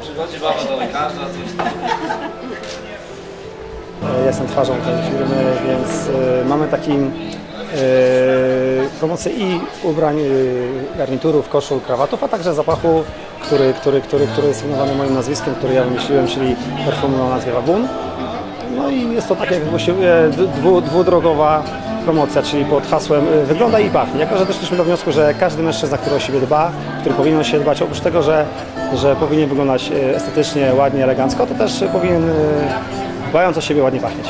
Przychodzi baba do lekarza, coś tam. Jestem twarzą tej firmy, więc e, mamy taki e, promocję i ubrań, e, garniturów, koszul, krawatów, a także zapachu, który, który, który, który jest sygnowany moim nazwiskiem, który ja wymyśliłem, czyli perfum o nazwie Babun. No i jest to tak jak dwudrogowa promocja, czyli pod hasłem y, wygląda i pachnie. Jako, że doszliśmy do wniosku, że każdy mężczyzna, który o siebie dba, który powinien o siebie dbać, oprócz tego, że, że powinien wyglądać y, estetycznie, ładnie, elegancko, to też powinien y, dbając o siebie ładnie pachnieć.